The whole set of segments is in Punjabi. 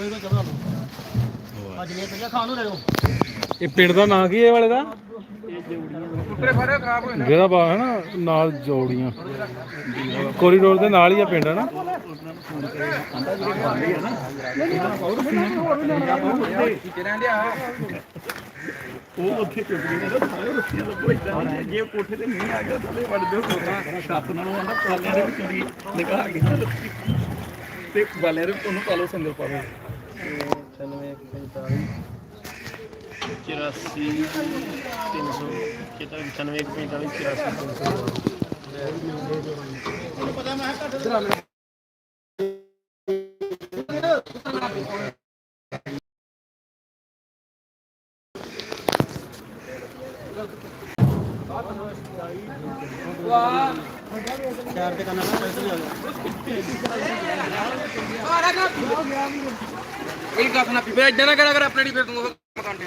ਕੋਈ ਕੋਈ ਚਲੋ ਅੱਜ ਨੇ ਪਹਿਲਾਂ ਖਾਣ ਨੂੰ ਲੈ ਲਓ। ਇਹ ਪਿੰਡ ਦਾ ਨਾਂ ਕੀ ਹੈ ਇਹ ਵਾਲੇ ਦਾ? ਉੱਤਰੇ ਫੜਿਓ ਖਰਾਬ ਹੋਏ ਜਿਹੜਾ ਬਾ ਹੈ ਨਾ ਨਾਲ ਜੋੜੀਆਂ। ਕੋਰੀਡੋਰ ਦੇ ਨਾਲ ਹੀ ਆ ਪਿੰਡ ਹੈ ਨਾ? ਕਿਤੇ ਰਹਿੰਦੇ ਆ ਉਹ ਉੱਥੇ ਚੁੱਕ ਗਏ ਨੇ ਸਾਰੇ ਰੁੱਖੀਆਂ ਲੱਗੋ ਇਦਾਂ ਜੇ ਉਹ ਕੋਠੇ ਤੇ ਨਹੀਂ ਆ ਗਿਆ ਥੱਲੇ ਵੜ ਦਿਓ ਸੋਨਾ ਛੱਤ ਨਾਲੋਂ ਆਂਦਾ ਪਾਲਿਆਂ ਦੇ ਵਿੱਚੋਂ ਦੀ ਨਿਕਾਹ ਗਿਆ ਰੱਸੀ। ਤੇ ਬਾਲਿਆਂ ਦੇ ਉਹਨੂੰ ਪਾਲੋ ਸੰਗਲ ਪਾਵੇ 84 300 ਕਿਤਾ 95 45 84 300 ਚਾਰ ਤੇ ਕਰਨਾ ਪੈਸੇ ਲਿਆ ਇਹ ਗੱਲ ਨਾ ਪੀਵੇ ਇਦਾਂ ਨਾ ਕਰਾ ਕਰ ਆਪਣੇ ਦੀ ਫਿਰ ਤੂੰ ਮਕਾਨ ਦੇ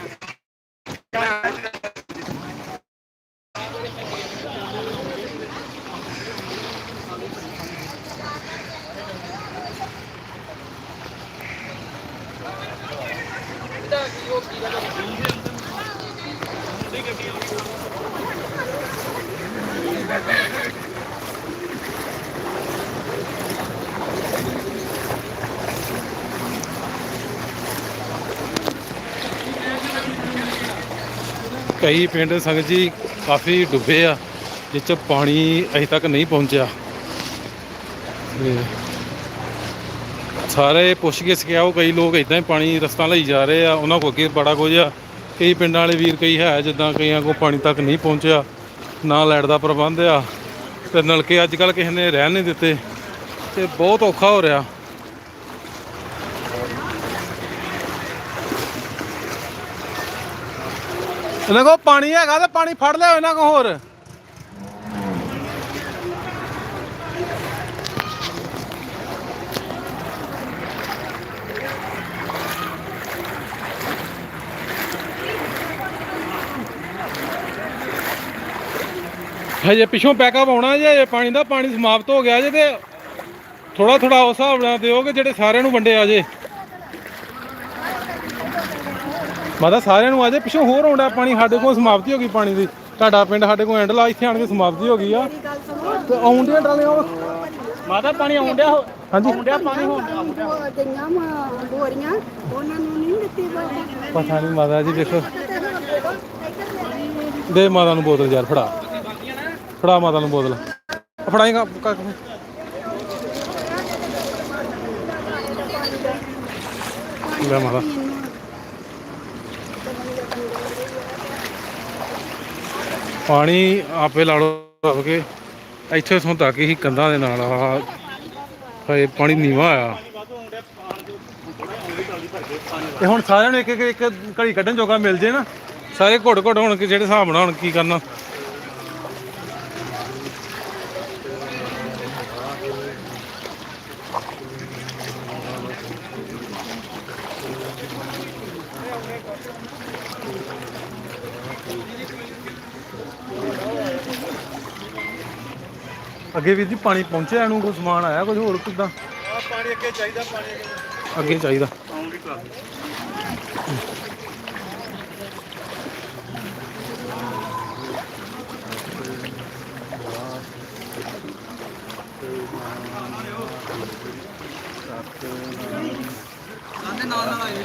ਕਈ ਪਿੰਡ ਸੰਗਤ ਜੀ ਕਾਫੀ ਡੁੱਬੇ ਆ ਜਿਸ ਚ ਪਾਣੀ ਅਜੇ ਤੱਕ ਨਹੀਂ ਪਹੁੰਚਿਆ। ਸਾਰੇ ਪੁੱਛ ਕੇ ਸਕਿਆ ਉਹ ਕਈ ਲੋਕ ਇਦਾਂ ਹੀ ਪਾਣੀ ਰਸਤਾ ਲਈ ਜਾ ਰਹੇ ਆ, ਉਹਨਾਂ ਕੋਲ ਅੱਗੇ ਬੜਾ ਕੁਝ ਆ। ਕਈ ਪਿੰਡਾਂ ਵਾਲੇ ਵੀਰ ਕਈ ਹੈ, ਜਿੱਦਾਂ ਕਈਆਂ ਕੋਲ ਪਾਣੀ ਤੱਕ ਨਹੀਂ ਪਹੁੰਚਿਆ, ਨਾ ਲਾਈਟ ਦਾ ਪ੍ਰਬੰਧ ਆ। ਤੇ ਨਲਕੇ ਅੱਜ ਕੱਲ ਕਿਸੇ ਨੇ ਰਹਿਣ ਨਹੀਂ ਦਿੱਤੇ, ਤੇ ਬਹੁਤ ਔਖਾ ਹੋ ਰਿਹਾ। ਇਹਨਾਂ ਕੋਲ ਪਾਣੀ ਹੈਗਾ ਤੇ ਪਾਣੀ ਫੜ ਲਿਓ ਇਹਨਾਂ ਕੋਲ ਹੋਰ। ਹਜੇ ਪਿੱਛੋਂ ਬੈਕਅਪ ਆਉਣਾ ਜੇ ਇਹ ਪਾਣੀ ਦਾ, ਪਾਣੀ ਸਮਾਪਤ ਹੋ ਗਿਆ ਜੇ ਤੇ ਥੋੜਾ ਥੋੜਾ ਉਸ ਹਿਸਾਬ ਨਾਲ ਦਿਓ ਕਿ ਜਿਹੜੇ ਸਾਰਿਆਂ ਨੂੰ ਵੰਡੇ ਆ ਜੇ। ਮਾਤਾ ਸਾਰਿਆਂ ਨੂੰ ਆ ਜੇ ਪਿੱਛੋਂ ਹੋਰ ਆਉਂਦਾ ਪਾਣੀ ਸਾਡੇ ਕੋਲ ਸਮਾਪਤੀ ਹੋ ਗਈ ਪਾਣੀ ਦੀ। ਤੁਹਾਡਾ ਪਿੰਡ ਸਾਡੇ ਕੋਲ ਐਂਡ ਲਾ ਇੱਥੇ ਆਣ ਕੇ ਸਮਾਪਤੀ ਹੋ ਗਈ ਆ। ਤੇ ਆਉਂਦੀਆਂ ਟਰਾਲੀਆਂ ਉਹ- ਮਾਤਾ ਪਾਣੀ ਆਉਣ ਡਿਆ ਹਾਂਜੀ। ਡਿਆ ਪਾਣੀ ਹੋਣ ਗਈਆਂ ਮਾਂ ਬੋਰੀਆਂ ਉਹਨਾਂ ਨੂੰ ਨਹੀਂ ਦਿੱਤੀ ਪਤਾ ਨਹੀਂ ਮਾਤਾ ਜੀ ਦੇਖੋ। ਦੇ ਮਾਤਾ ਨੂੰ ਬੋਤਲ ਯਾਰ ਫੜਾ। ਫੜਾ ਮਾਤਾ ਨੂੰ ਬੋਤਲ। ਫੜਾਏਗਾ ਕੱਕ ਲੈ ਮਾਤਾ। ਪਾਣੀ ਆਪੇ ਲਾ ਲਓ ਰੱਖ ਕੇ। ਇੱਥੇ ਤੋਂ ਤੱਕ ਹੀ ਕੰਧਾਂ ਦੇ ਨਾਲ ਆ ਹਏ ਪਾਣੀ ਨੀਵਾ ਆਇਆ। ਤੇ ਹੁਣ ਸਾਰਿਆਂ ਨੂੰ ਇੱਕ ਇੱਕ ਘੜੀ ਕੱਢਣ ਜੋਗਾ ਮਿਲ ਜੇ ਨਾ। ਸਾਰੇ ਘੁੱਟ ਘੁੱਟ ਹੋਣ ਕਿ ਜਿਹੜੇ ਹਿਸਾਬ ਨਾਲ ਹੁਣ ਕੀ ਕਰਨਾ। ਅੱਗੇ ਵੀਰ ਜੀ ਪਾਣੀ ਪਹੁੰਚਿਆ ਇਹਨੂੰ ਕੋਈ ਸਮਾਨ ਆਇਆ ਕੁਝ ਹੋਰ ਕਿੱਦਾਂ? ਪਾਣੀ ਅੱਗੇ ਚਾਹੀਦਾ ਪਾਣੀ ਅੱਗੇ। ਚਾਹੀਦਾ। ਆਉਣ ਦੀ ਕਰ ਕਾਂਦੇ ਨਾਲ ਨਾਲ ਆਏ।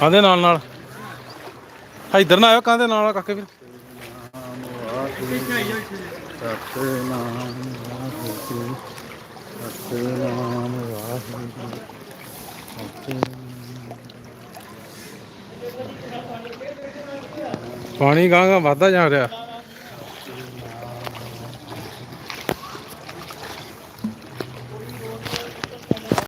ਕਾਹਦੇ ਨਾਲ ਨਾਲ। ਇਧਰ ਨਾ ਆਇਓ ਕਾਹਦੇ ਨਾਲ ਆ ਕਾਕੇ ਵੀਰ? ਸਤਨਾਮ ਵਾਹਿਗੁਰੂ ਸਤਨਾਮ ਵਾਹਿਗੁਰੂ ਪਾਣੀ ਗਾਂ ਗਾਂ ਵੱਧਦਾ ਜਾ ਰਿਹਾ।